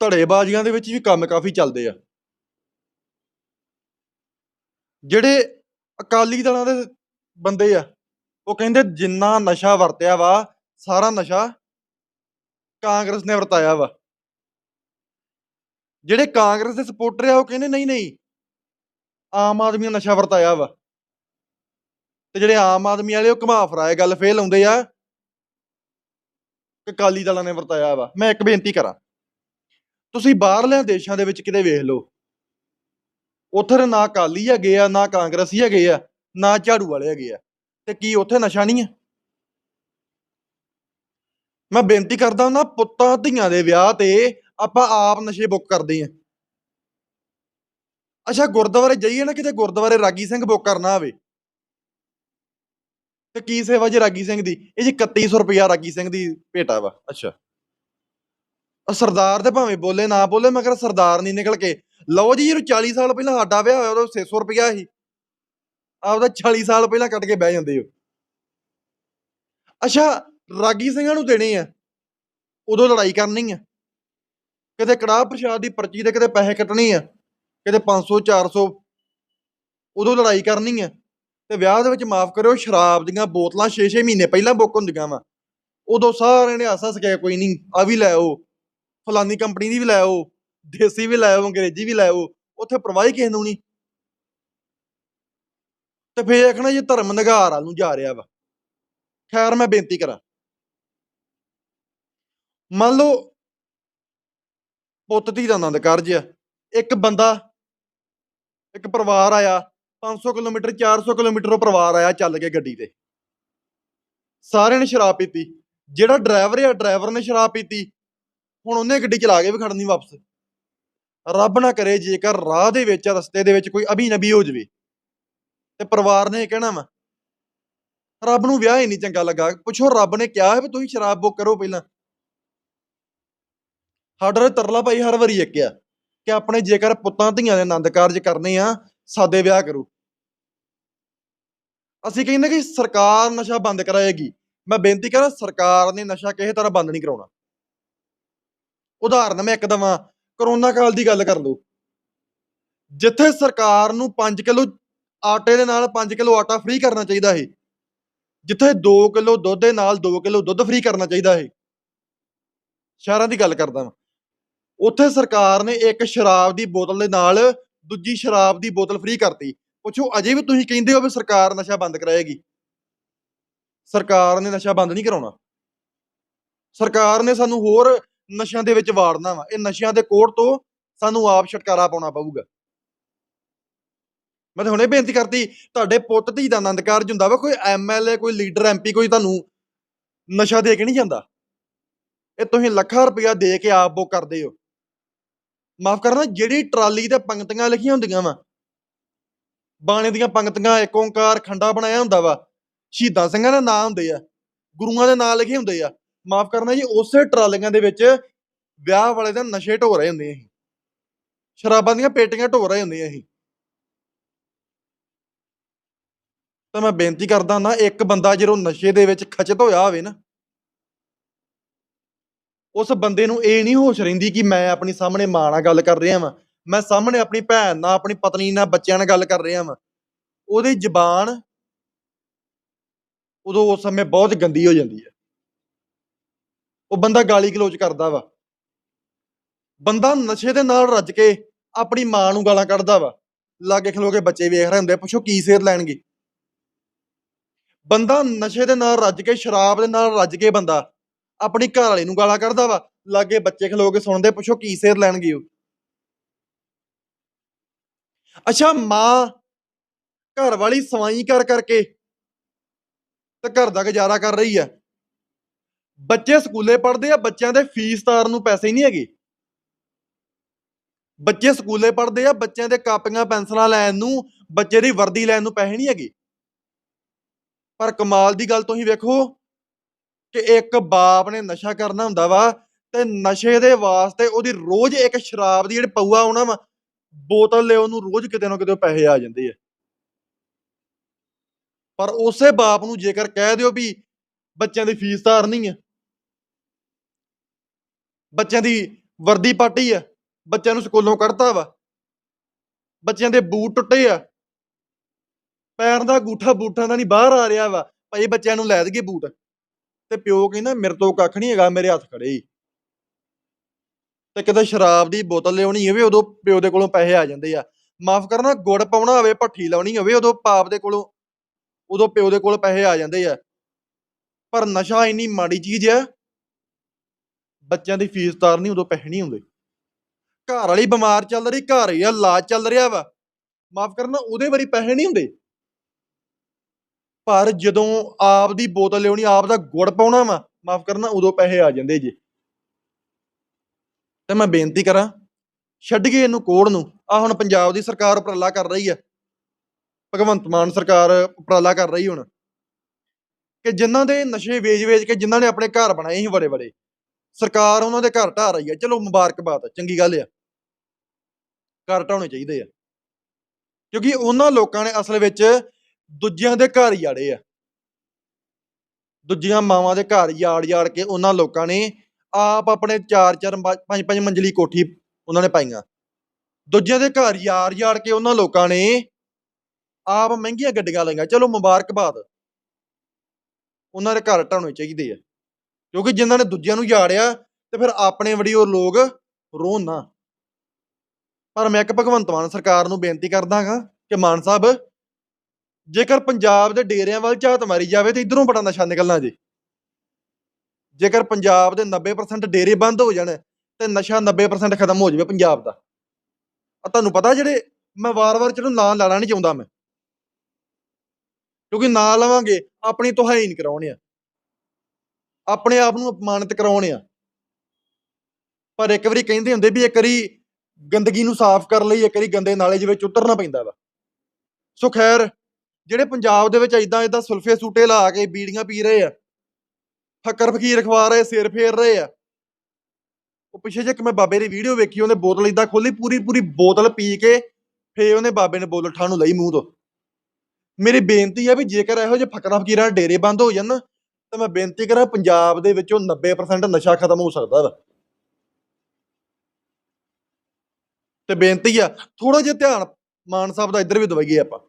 ਧੜੇਬਾਜ਼ੀਆਂ ਦੇ ਵਿੱਚ ਵੀ ਕੰਮ ਕਾਫੀ ਚੱਲਦੇ ਆ। ਜਿਹੜੇ ਅਕਾਲੀ ਦਲਾਂ ਦੇ ਬੰਦੇ ਆ, ਉਹ ਕਹਿੰਦੇ ਜਿੰਨਾ ਨਸ਼ਾ ਵਰਤਿਆ ਵਾ, ਸਾਰਾ ਨਸ਼ਾ ਕਾਂਗਰਸ ਨੇ ਵਰਤਾਇਆ ਵਾ। ਜਿਹੜੇ ਕਾਂਗਰਸ ਦੇ ਸਪੋਰਟਰ ਆ, ਉਹ ਕਹਿੰਦੇ ਨਹੀਂ ਨਹੀਂ, ਆਮ ਆਦਮੀ ਨੇ ਨਸ਼ਾ ਵਰਤਾਇਆ ਵਾ। ਤੇ ਜਿਹੜੇ ਆਮ ਆਦਮੀ ਵਾਲੇ, ਉਹ ਘੁਮਾ ਫਰਾਏ ਗੱਲ ਫੇਲ ਆਉਂਦੇ ਆ ਕਿ ਅਕਾਲੀ ਦਲਾਂ ਨੇ ਵਰਤਾਇਆ ਵਾ। ਮੈਂ ਇੱਕ ਬੇਨਤੀ ਕਰਾਂ ਤੁਸੀਂ ਬਾਹਰਲਿਆਂ ਦੇਸ਼ਾਂ ਦੇ ਵਿੱਚ ਕਿਤੇ ਵੇਖ ਲਓ। ਉੱਥੇ ਨਾ ਅਕਾਲੀ ਹੈਗੇ ਆ, ਨਾ ਕਾਂਗਰਸੀ ਹੈਗੇ ਆ, ਨਾ ਝਾੜੂ ਵਾਲੇ ਹੈਗੇ ਆ। ਤੇ ਕੀ ਉੱਥੇ ਨਸ਼ਾ ਨਹੀਂ ਹੈ ਮੈਂ ਬੇਨਤੀ ਕਰਦਾ ਨਾ, ਪੁੱਤਾਂ ਧੀਆਂ ਦੇ ਵਿਆਹ ਤੇ ਆਪਾਂ ਆਪ ਨਸ਼ੇ ਬੁੱਕ ਕਰਦੇ ਆ ਅੱਛਾ, ਗੁਰਦੁਆਰੇ ਜਾਈਏ ਨਾ ਕਿਤੇ, ਗੁਰਦੁਆਰੇ ਰਾਗੀ ਸਿੰਘ ਬੁੱਕ ਕਰਨਾ ਹੋਵੇ। ਤੇ ਕੀ ਸੇਵਾ ਜੀ ਰਾਗੀ ਸਿੰਘ ਦੀ? ਇਹ ਜੀ 3100 ਰੁਪਇਆ ਰਾਗੀ ਸਿੰਘ ਦੀ ਭੇਟਾ ਵਾ। ਅੱਛਾ। ਉਹ ਸਰਦਾਰ ਤੇ ਭਾਵੇਂ ਬੋਲੇ, ਨਾ ਬੋਲੇ, ਮਗਰ ਸਰਦਾਰ ਨਹੀਂ ਨਿਕਲ ਕੇ। ਲਓ ਜੀ, ਇਹਨੂੰ 40 ਸਾਲ ਪਹਿਲਾਂ ਸਾਡਾ ਵਿਆਹ ਹੋਇਆ ਉਦੋਂ 600 ਰੁਪਇਆ ਸੀ। ਆਪਦਾ 40 ਸਾਲ ਪਹਿਲਾਂ ਕੱਟ ਕੇ ਬਹਿ ਜਾਂਦੇ ਹੋ ਅੱਛਾ, ਰਾਗੀ ਸਿੰਘਾਂ ਨੂੰ ਦੇਣੇ ਆ। ਉਦੋਂ ਲੜਾਈ ਕਰਨੀ ਆ। ਕਿਤੇ ਕੜਾਹ ਪ੍ਰਸ਼ਾਦ ਦੀ ਪਰਚੀ ਤੇ ਕਿਤੇ ਪੈਸੇ ਕੱਟਣੇ ਆ। ਕਿਤੇ 500 400 ਉਦੋਂ ਲੜਾਈ ਕਰਨੀ ਆ। ਤੇ ਵਿਆਹ ਦੇ ਵਿੱਚ ਮਾਫ ਕਰਿਓ, ਸ਼ਰਾਬ ਦੀਆਂ ਬੋਤਲਾਂ 6-6 ਮਹੀਨੇ ਪਹਿਲਾਂ ਬੁੱਕ ਹੁੰਦੀਆਂ ਵਾ। ਉਦੋਂ ਸਾਰਿਆਂ ਨੇ ਆਸਾ ਸਕਿਆ ਕੋਈ ਨਹੀਂ, ਆ ਵੀ ਲੈ ਆਓ। ਫਲਾਨੀ ਕੰਪਨੀ ਦੀ ਵੀ ਲੈ ਆਓ, ਦੇਸੀ ਵੀ ਲੈ ਆਓ, ਅੰਗਰੇਜ਼ੀ ਵੀ ਲੈ ਆਓ, ਉੱਥੇ ਪਰਵਾਹੀ ਕਿਸੇ ਨੂੰ ਨਹੀਂ। ਤੇ ਫੇਰ ਆਖਣਾ ਇਹ ਧਰਮ ਨਿਗਾਰ ਵੱਲ ਨੂੰ ਜਾ ਰਿਹਾ ਵਾ। ਖੈਰ ਮੈਂ ਬੇਨਤੀ ਕਰਾਂ। ਮੰਨ ਲਓ ਪੁੱਤ ਧੀ ਦਾ ਆਨੰਦ ਕਾਰਜ ਆ। ਇੱਕ ਬੰਦਾ, ਇੱਕ ਪਰਿਵਾਰ ਆਇਆ 500 ਕਿਲੋਮੀਟਰ 400 ਕਿਲੋਮੀਟਰ ਉਹ ਪਰਿਵਾਰ ਆਇਆ ਚੱਲ ਕੇ ਗੱਡੀ ਤੇ। ਸਾਰਿਆਂ ਨੇ ਸ਼ਰਾਬ ਪੀਤੀ। ਜਿਹੜਾ ਡਰਾਈਵਰ ਆ, ਡਰਾਈਵਰ ਨੇ ਸ਼ਰਾਬ ਪੀਤੀ। ਹੁਣ ਉਹਨੇ ਗੱਡੀ ਚਲਾ ਕੇ ਵੀ ਖੜਨੀ ਵਾਪਸ। ਰੱਬ ਨਾ ਕਰੇ ਜੇਕਰ ਰਾਹ ਦੇ ਵਿੱਚ ਰਸਤੇ ਦੇ ਵਿੱਚ ਕੋਈ ਅਭੀ ਨਬੀ ਹੋ ਜਵੇ। ਤੇ ਪਰਿਵਾਰ ਨੇ ਇਹ ਕਹਿਣਾ ਵਾ, ਰੱਬ ਨੂੰ ਵਿਆਹ ਹੀ ਨਹੀਂ ਚੰਗਾ ਲੱਗਾ। ਪੁੱਛੋ ਰੱਬ ਨੇ ਕਿਹਾ ਹੈ ਵੀ ਤੁਸੀਂ ਸ਼ਰਾਬ ਬੁੱਕ ਕਰੋ ਪਹਿਲਾਂ। ਸਾਡਾ ਤਰਲਾ ਭਾਈ ਹਰ ਵਾਰੀ ਇੱਕ ਆ ਕਿ ਆਪਣੇ ਜੇਕਰ ਪੁੱਤਾਂ ਧੀਆਂ ਦੇ ਆਨੰਦ ਕਾਰਜ ਕਰਨੇ ਆ ਸਾਦੇ ਵਿਆਹ ਕਰੋ। ਅਸੀਂ ਕਹਿੰਦੇ ਕਿ ਸਰਕਾਰ ਨਸ਼ਾ ਬੰਦ ਕਰਾਏਗੀ। ਮੈਂ ਬੇਨਤੀ ਕਰਾਂ ਸਰਕਾਰ ਨੇ ਨਸ਼ਾ ਕਿਸੇ ਤਰ੍ਹਾਂ ਬੰਦ ਨਹੀਂ ਕਰਾਉਣਾ। ਉਦਾਹਰਨ ਮੈਂ ਇੱਕ ਦਵਾਂ, ਕਰੋਨਾ ਕਾਲ ਦੀ ਗੱਲ ਕਰ ਲਓ। ਜਿੱਥੇ ਸਰਕਾਰ ਨੂੰ 5 ਕਿਲੋ ਆਟੇ ਦੇ ਨਾਲ 5 ਕਿਲੋ ਆਟਾ ਫ੍ਰੀ ਕਰਨਾ ਚਾਹੀਦਾ ਹੈ ਜਿੱਥੇ 2 ਕਿਲੋ ਦੁੱਧ ਦੇ ਨਾਲ 2 ਕਿਲੋ ਦੁੱਧ ਫ੍ਰੀ ਕਰਨਾ ਚਾਹੀਦਾ ਹੈ ਸ਼ਹਿਰਾਂ ਦੀ ਗੱਲ ਕਰਦਾ ਮੈਂ ਉੱਥੇ ਸਰਕਾਰ ਨੇ ਇੱਕ ਸ਼ਰਾਬ ਦੀ ਬੋਤਲ ਦੇ ਨਾਲ ਦੂਜੀ ਸ਼ਰਾਬ ਦੀ ਬੋਤਲ ਫ੍ਰੀ ਕਰਤੀ। ਪੁੱਛੋ, ਅਜੇ ਵੀ ਤੁਸੀਂ ਕਹਿੰਦੇ ਹੋ ਵੀ ਸਰਕਾਰ ਨਸ਼ਾ ਬੰਦ ਕਰਾਏਗੀ? ਸਰਕਾਰ ਨੇ ਨਸ਼ਾ ਬੰਦ ਨਹੀਂ ਕਰਾਉਣਾ। ਸਰਕਾਰ ਨੇ ਸਾਨੂੰ ਹੋਰ ਨਸ਼ਿਆਂ ਦੇ ਵਿੱਚ ਵਾੜਨਾ ਵਾ। ਇਹ ਨਸ਼ਿਆਂ ਦੇ ਕੋੜ ਤੋਂ ਸਾਨੂੰ ਆਪ ਛੁਟਕਾਰਾ ਪਾਉਣਾ ਪਊਗਾ। ਮੈਂ ਤਾਂ ਹੁਣੇ ਬੇਨਤੀ ਕਰਤੀ, ਤੁਹਾਡੇ ਪੁੱਤ ਧੀ ਦਾ ਆਨੰਦ ਕਾਰਜ ਹੁੰਦਾ ਵਾ, ਕੋਈ ਐਮਐਲਏ ਕੋਈ ਲੀਡਰ ਐਮਪੀ ਕੋਈ ਤੁਹਾਨੂੰ ਨਸ਼ਾ ਦੇ ਕੇ ਨਹੀਂ ਜਾਂਦਾ। ਇਹ ਤੁਸੀਂ ਲੱਖਾਂ ਰੁਪਇਆ ਦੇ ਕੇ ਆਪ ਬੁੱਕ ਕਰਦੇ ਹੋ। ਮਾਫ ਕਰਨਾ, ਜਿਹੜੀ ਟਰਾਲੀ ਤੇ ਪੰਕਤੀਆਂ ਲਿਖੀਆਂ ਹੁੰਦੀਆਂ ਵਾ, ਬਾਣੇ ਦੀਆਂ ਪੰਕਤੀਆਂ ਇੱਕ ਓੰਕਾਰ ਖੰਡਾ ਬਣਾਇਆ ਹੁੰਦਾ ਵਾ, ਸ਼ਹੀਦਾਂ ਸਿੰਘਾਂ ਦੇ ਨਾਂ ਹੁੰਦੇ ਆ, ਗੁਰੂਆਂ ਦੇ ਨਾਂ ਲਿਖੇ ਹੁੰਦੇ ਆ ਮਾਫ ਕਰਨਾ ਜੀ, ਉਸੇ ਟਰਾਲੀਆਂ ਦੇ ਵਿੱਚ ਵਿਆਹ ਵਾਲੇ ਦਾ ਨਸ਼ੇ ਢੋ ਰਹੇ ਹੁੰਦੇ ਆ ਅਸੀਂ। ਸ਼ਰਾਬਾਂ ਦੀਆਂ ਪੇਟੀਆਂ ਢੋ ਰਹੇ ਹੁੰਦੇ ਆ ਅਸੀਂ। ਤਾਂ ਮੈਂ ਬੇਨਤੀ ਕਰਦਾ ਨਾ ਇੱਕ ਬੰਦਾ ਜਦੋਂ ਨਸ਼ੇ ਦੇ ਵਿੱਚ ਖਚਤ ਹੋਇਆ ਹੋਵੇ ਨਾ, ਉਸ ਬੰਦੇ ਨੂੰ ਇਹ ਨਹੀਂ ਹੋਸ਼ ਰਹਿੰਦੀ ਕਿ ਮੈਂ ਆਪਣੀ ਸਾਹਮਣੇ ਮਾਂ ਨਾਲ ਗੱਲ ਕਰ ਰਿਹਾ ਵਾਂ, ਮੈਂ ਸਾਹਮਣੇ ਆਪਣੀ ਭੈਣ ਨਾਲ, ਆਪਣੀ ਪਤਨੀ ਨਾਲ, ਬੱਚਿਆਂ ਨਾਲ ਗੱਲ ਕਰ ਰਿਹਾ ਵਾਂ। ਉਹਦੀ ਜ਼ਬਾਨ ਉਦੋਂ ਉਸ ਸਮੇਂ ਬਹੁਤ ਗੰਦੀ ਹੋ ਜਾਂਦੀ ਹੈ। ਉਹ ਬੰਦਾ ਗਾਲੀ ਗਲੋਚ ਕਰਦਾ ਵਾ। ਬੰਦਾ ਨਸ਼ੇ ਦੇ ਨਾਲ ਰੱਜ ਕੇ ਆਪਣੀ ਮਾਂ ਨੂੰ ਗਾਲਾਂ ਕੱਢਦਾ ਵਾ। ਲਾਗੇ ਖਲੋ ਕੇ ਬੱਚੇ ਵੇਖ ਰਹੇ ਹੁੰਦੇ ਆ, ਪੁੱਛੋ ਕੀ ਸੇਧ ਲੈਣਗੇ। ਬੰਦਾ ਨਸ਼ੇ ਦੇ ਨਾਲ ਰੱਜ ਕੇ ਸ਼ਰਾਬ ਦੇ ਨਾਲ ਰੱਜ ਕੇ ਬੰਦਾ ਆਪਣੀ ਘਰ ਵਾਲੀ ਨੂੰ ਗਾਲਾਂ ਕੱਢਦਾ ਵਾ। ਲਾਗੇ ਬੱਚੇ ਖਲੋ ਕੇ ਸੁਣਦੇ ਪੁੱਛੋ ਕੀ ਸੇਧ ਲੈਣਗੇ ਉਹ। ਅੱਛਾ ਮਾਂ ਘਰ ਵਾਲੀ ਸਵਾਈ ਕਰ ਕਰਕੇ ਤੇ ਘਰ ਦਾ ਗੁਜ਼ਾਰਾ ਕਰ ਰਹੀ ਆ। ਬੱਚੇ ਸਕੂਲੇ ਪੜ੍ਹਦੇ ਆ, ਬੱਚਿਆਂ ਦੇ ਫੀਸ ਤਾਰਨ ਨੂੰ ਪੈਸੇ ਨਹੀਂ ਹੈਗੇ। ਬੱਚੇ ਸਕੂਲੇ ਪੜ੍ਹਦੇ ਆ, ਬੱਚਿਆਂ ਦੇ ਕਾਪੀਆਂ, ਪੈਨਸਲਾਂ ਲੈਣ ਨੂੰ, ਬੱਚੇ ਦੀ ਵਰਦੀ ਲੈਣ ਨੂੰ ਪੈਸੇ ਨਹੀਂ ਹੈਗੇ। ਪਰ ਕਮਾਲ ਦੀ ਗੱਲ ਤੁਸੀਂ ਵੇਖੋ ਕਿ ਇੱਕ ਬਾਪ ਨੇ ਨਸ਼ਾ ਕਰਨਾ ਹੁੰਦਾ ਵਾ ਤੇ ਨਸ਼ੇ ਦੇ ਵਾਸਤੇ ਉਹਦੀ ਰੋਜ਼ ਇੱਕ ਸ਼ਰਾਬ ਦੀ ਜਿਹੜੀ ਪਊਆ ਆਉਣਾ ਵਾ, ਬੋਤਲ ਲੈ ਉਹਨੂੰ ਰੋਜ਼ ਕਿਤੇ ਨਾ ਕਿਤੇ ਪੈਸੇ ਆ ਜਾਂਦੇ ਆ। ਪਰ ਉਸੇ ਬਾਪ ਨੂੰ ਜੇਕਰ ਕਹਿ ਦਿਓ ਵੀ ਬੱਚਿਆਂ ਦੀ ਫੀਸ ਤਾਰਨੀ ਆ ਬੱਚਿਆਂ ਦੀ ਵਰਦੀ ਪਾਟੀ ਆ, ਬੱਚਿਆਂ ਨੂੰ ਸਕੂਲੋਂ ਕੱਢਤਾ ਵਾ। ਬੱਚਿਆਂ ਦੇ ਬੂਟ ਟੁੱਟੇ ਆ। ਪੈਰ ਦਾ ਗੂਠਾ ਬੂਠਾਂ ਦਾ ਨਹੀਂ ਬਾਹਰ ਆ ਰਿਹਾ ਵਾ। ਭਾਈ ਬੱਚਿਆਂ ਨੂੰ ਲੈ ਦਈਏ ਬੂਟ। ਤੇ ਪਿਓ ਕਹਿੰਦਾ, ਮੇਰੇ ਤੋਂ ਕੱਖ ਨਹੀਂ ਹੈਗਾ, ਮੇਰੇ ਹੱਥ ਖੜੇ ਹੀ ਤੇ ਕਿਤੇ ਸ਼ਰਾਬ ਦੀ ਬੋਤਲ ਲਿਆਉਣੀ ਹੋਵੇ, ਉਦੋਂ ਪਿਓ ਦੇ ਕੋਲੋਂ ਪੈਸੇ ਆ ਜਾਂਦੇ ਆ। ਮਾਫ ਕਰਨਾ, ਗੁੜ ਪਾਉਣਾ ਹੋਵੇ, ਭੱਠੀ ਲਾਉਣੀ ਹੋਵੇ, ਉਦੋਂ ਪਾਪ ਦੇ ਕੋਲੋਂ, ਉਦੋਂ ਪਿਓ ਦੇ ਕੋਲ ਪੈਸੇ ਆ ਜਾਂਦੇ ਆ। ਪਰ ਨਸ਼ਾ ਇੰਨੀ ਮਾੜੀ ਚੀਜ਼ ਆ ਬੱਚਿਆਂ ਦੀ ਫੀਸ ਤਾਰਨੀ ਉਦੋਂ ਪੈਸੇ ਨਹੀਂ ਹੁੰਦੇ। ਘਰ ਵਾਲੀ ਬਿਮਾਰ ਚੱਲ ਰਹੀ, ਘਰ ਹੀ ਇਲਾਜ ਚੱਲ ਰਿਹਾ ਵਾ। ਮਾਫ ਕਰਨਾ, ਉਹਦੇ ਵਾਰੀ ਪੈਸੇ ਨਹੀਂ ਹੁੰਦੇ। ਪਰ ਜਦੋਂ ਆਪ ਦੀ ਬੋਤਲ ਲਿਆਉਣੀ ਆਪ ਦਾ ਗੁੜ ਪਾਉਣਾ ਵਾ, ਮਾਫ ਕਰਨਾ, ਉਦੋਂ ਪੈਸੇ ਆ ਜਾਂਦੇ ਜੀ। ਤੇ ਮੈਂ ਬੇਨਤੀ ਕਰਾਂ, ਛੱਡ ਗਏ ਇਹਨੂੰ ਕੋੜ ਨੂੰ। ਆ ਹੁਣ ਪੰਜਾਬ ਦੀ ਸਰਕਾਰ ਉਪਰਾਲਾ ਕਰ ਰਹੀ ਹੈ ਭਗਵੰਤ ਮਾਨ ਸਰਕਾਰ ਉਪਰਾਲਾ ਕਰ ਰਹੀ ਹੁਣ। ਕਿ ਜਿਨ੍ਹਾਂ ਦੇ ਨਸ਼ੇ ਵੇਚ-ਵੇਚ ਕੇ, ਜਿਨ੍ਹਾਂ ਨੇ ਆਪਣੇ ਘਰ ਬਣਾਏ ਸੀ ਬੜੇ ਬੜੇ ਸਰਕਾਰ ਉਹਨਾਂ ਦੇ ਘਰ ਢਾ ਰਹੀ ਹੈ ਚਲੋ ਮੁਬਾਰਕਬਾਦ ਆ, ਚੰਗੀ ਗੱਲ ਆ। ਘਰ ਢਾਉਣੇ ਚਾਹੀਦੇ ਆ। ਕਿਉਂਕਿ ਉਹਨਾਂ ਲੋਕਾਂ ਨੇ ਅਸਲ ਵਿੱਚ ਦੂਜਿਆਂ ਦੇ ਘਰ ਯਾੜੇ ਆ। ਦੂਜੀਆਂ ਮਾਵਾਂ ਦੇ ਘਰ ਯਾੜ ਯਾੜ ਕੇ ਉਹਨਾਂ ਲੋਕਾਂ ਨੇ ਆਪ ਆਪਣੇ ਚਾਰ ਚਾਰ ਪੰਜ ਪੰਜ ਮੰਜ਼ਲੀ ਕੋਠੀ ਉਹਨਾਂ ਨੇ ਪਾਈਆਂ। ਦੂਜਿਆਂ ਦੇ ਘਰ ਯਾਰ ਯਾੜ ਕੇ ਉਹਨਾਂ ਲੋਕਾਂ ਨੇ ਆਪ ਮਹਿੰਗੀਆਂ ਗੱਡੀਆਂ ਲਈਆਂ। ਚਲੋ ਮੁਬਾਰਕਬਾਦ ਉਹਨਾਂ ਦੇ ਘਰ ਢਾਉਣੇ ਚਾਹੀਦੇ ਆ। ਕਿਉਂਕਿ ਜਿਨ੍ਹਾਂ ਨੇ ਦੂਜਿਆਂ ਨੂੰ ਯਾੜਿਆ ਤੇ ਫਿਰ ਆਪਣੇ ਵੜੀ ਉਹ ਲੋਕ ਰੋਣ ਨਾ। ਪਰ ਮੈਂ ਇੱਕ ਭਗਵੰਤ ਮਾਨ ਸਰਕਾਰ ਨੂੰ ਬੇਨਤੀ ਕਰਦਾ ਹਾਂ ਕਿ ਮਾਨ ਸਾਹਿਬ, ਜੇਕਰ ਪੰਜਾਬ ਦੇ ਡੇਰਿਆਂ ਵੱਲ ਝਾਤ ਮਾਰੀ ਜਾਵੇ ਤੇ ਇਧਰੋਂ ਬੜਾ ਨਸ਼ਾ ਨਿਕਲਣਾ ਜੀ। ਜੇਕਰ ਪੰਜਾਬ ਦੇ 90% ਡੇਰੇ ਬੰਦ ਹੋ ਜਾਣ ਤੇ ਨਸ਼ਾ 90% ਖਤਮ ਹੋ ਜਾਵੇ ਪੰਜਾਬ ਦਾ। ਆ ਤੁਹਾਨੂੰ ਪਤਾ ਜਿਹੜੇ ਮੈਂ ਵਾਰ-ਵਾਰ ਚਲੋ ਨਾਂ ਲੈਣਾ ਨਹੀਂ ਚਾਹੁੰਦਾ ਮੈਂ। ਕਿਉਂਕਿ ਨਾਂ ਲਵਾਂਗੇ, ਆਪਣੀ ਤੋਹਾਈ ਨਹੀਂ ਕਰਾਉਣੇ ਆ। ਆਪਣੇ ਆਪ ਨੂੰ ਅਪਮਾਨਿਤ ਕਰਾਉਣ ਆ। ਪਰ ਇੱਕ ਵਾਰੀ ਕਹਿੰਦੇ ਹੁੰਦੇ ਵੀ ਇੱਕ ਵਾਰੀ ਗੰਦਗੀ ਨੂੰ ਸਾਫ਼ ਕਰਨ ਲਈ, ਇੱਕ ਵਾਰੀ ਗੰਦੇ ਨਾਲੇ ਦੇ ਵਿੱਚ ਉਤਰਨਾ ਪੈਂਦਾ ਵਾ। ਸੋ ਖੈਰ, ਜਿਹੜੇ ਪੰਜਾਬ ਦੇ ਵਿੱਚ ਇਦਾਂ ਇਦਾਂ ਸੁਲਫੇ ਸੂਟੇ ਲਾ ਕੇ ਬੀੜੀਆਂ ਪੀ ਰਹੇ ਆ ਫੱਕਰ ਫਕੀਰ ਖਵਾ ਰਹੇ, ਸਿਰ ਫੇਰ ਰਹੇ ਆ, ਉਹ ਪਿੱਛੇ ਜੇ ਇੱਕ ਮੈਂ ਬਾਬੇ ਦੀ ਵੀਡੀਓ ਵੇਖੀ, ਉਹਨੇ ਬੋਤਲ ਇਦਾਂ ਖੋਲੀ ਪੂਰੀ ਪੂਰੀ ਬੋਤਲ ਪੀ ਕੇ ਫੇ ਉਹਨੇ ਬਾਬੇ ਨੇ ਬੋਤਲ ਠਾਣੂ ਲਈ ਮੂੰਹ ਤੋਂ। ਮੇਰੀ ਬੇਨਤੀ ਹੈ ਵੀ ਜੇਕਰ ਇਹੋ ਜਿਹੇ ਫਕਰਾਂ ਫਕੀਰਾਂ ਡੇਰੇ ਬੰਦ ਹੋ ਜਾਣ ਤਾਂ ਮੈਂ ਬੇਨਤੀ ਕਰਾਂ ਪੰਜਾਬ ਦੇ ਵਿੱਚੋਂ 90% ਨਸ਼ਾ ਖਤਮ ਹੋ ਸਕਦਾ ਵਾ। ਤੇ ਬੇਨਤੀ ਆ ਥੋੜਾ ਜਿਹਾ ਧਿਆਨ ਮਾਨ ਸਾਹਿਬ ਦਾ ਇੱਧਰ ਵੀ ਦਵਾਈਏ ਆਪਾਂ।